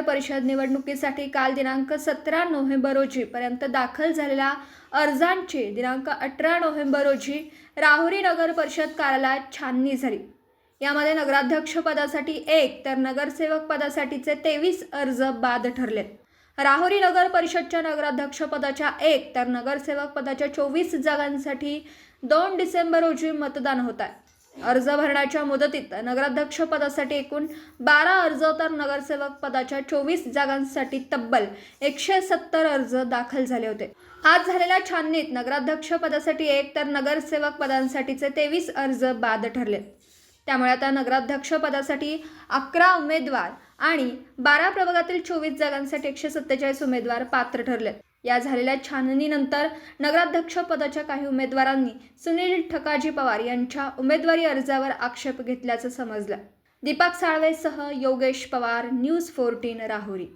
परिषद निवडणुकीसाठी काल दिनांक सतरा नोव्हेंबर रोजीपर्यंत दाखल झालेल्या अर्जांची दिनांक अठरा नोव्हेंबर रोजी राहुरी नगर परिषद कार्यालयात छाननी झाली. यामध्ये नगराध्यक्ष पदासाठी एक तर नगरसेवक पदासाठीचे तेवीस अर्ज बाद ठरले. राहुरी नगर परिषदच्या नगराध्यक्ष पदाच्या एक तर नगरसेवक पदाच्या चोवीस जागांसाठी दोन डिसेंबर रोजी मतदान होत आहे. अर्ज भरण्याच्या मुदतीत नगराध्यक्ष पदासाठी एकूण बारा अर्ज तर नगरसेवक पदाच्या चोवीस जागांसाठी तब्बल एकशे सत्तर अर्ज दाखल झाले होते. आज झालेल्या छाननीत नगराध्यक्ष पदासाठी एक तर नगरसेवक पदांसाठीचे तेवीस अर्ज बाद ठरले. त्यामुळे आता नगराध्यक्ष पदासाठी अकरा उमेदवार आणि बारा प्रभागातील चोवीस जागांसाठी एकशे सत्तेचाळीस उमेदवार पात्र ठरले. या झालेल्या छाननीनंतर नगराध्यक्ष पदाच्या काही उमेदवारांनी सुनील ठकाजी पवार यांच्या उमेदवारी अर्जावर आक्षेप घेतल्याचं समजलं. दीपक साळवेसह योगेश पवार न्यूज फोर्टीन राहुरी.